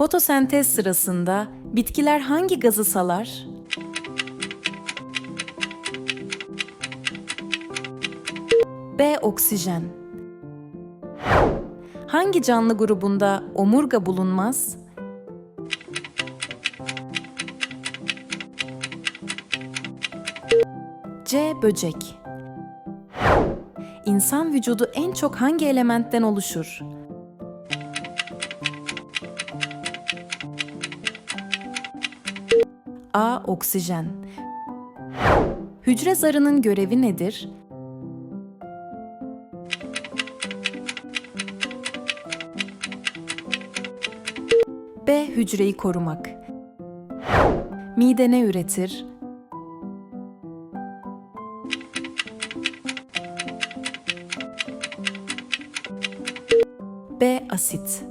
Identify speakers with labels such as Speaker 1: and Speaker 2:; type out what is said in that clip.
Speaker 1: Fotosentez sırasında bitkiler hangi gazı salar? B. Oksijen Hangi canlı grubunda omurga bulunmaz? C. Böcek İnsan vücudu en çok hangi elementten oluşur? A. Oksijen Hücre zarının görevi nedir? B. Hücreyi korumak Mide ne üretir? B. Asit